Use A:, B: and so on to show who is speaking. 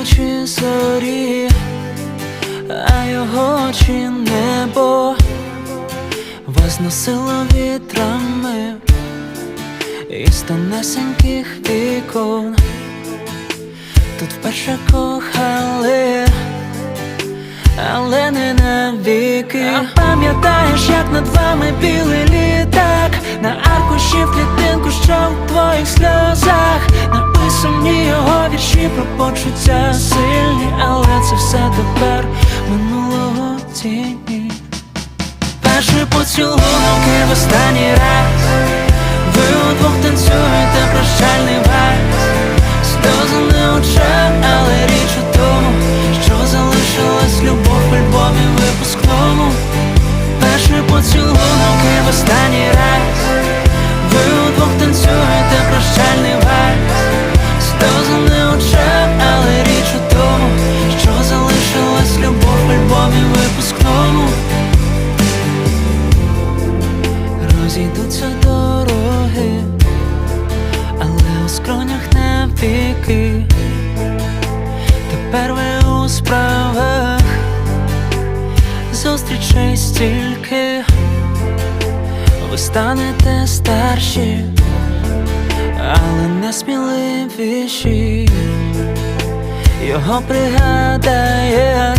A: очі зорі, а його очі небо. Вас носило вітрами Із тонесеньких вікон. Тут вперше кохали але не навіки. А? Пам'ятаєш, як над вами білий літак? На аркуші в клітинку, що в твоїх сльозах? Написані його вірші про почуття це все тепер минулого тіні. Перший поцілунок і в останній раз. Ви удвох танцюєте прощальний вальс. Сльози на очах, але річ у тому, що залишилась любов в альбомі випускному. Перший поцілунок і в останній раз любов випускному. Розійдуться дороги, але у скронях навіки Тепер ви у справах. Зустрічей стільки, ви станете старші, але не сміливіші, його пригадаєш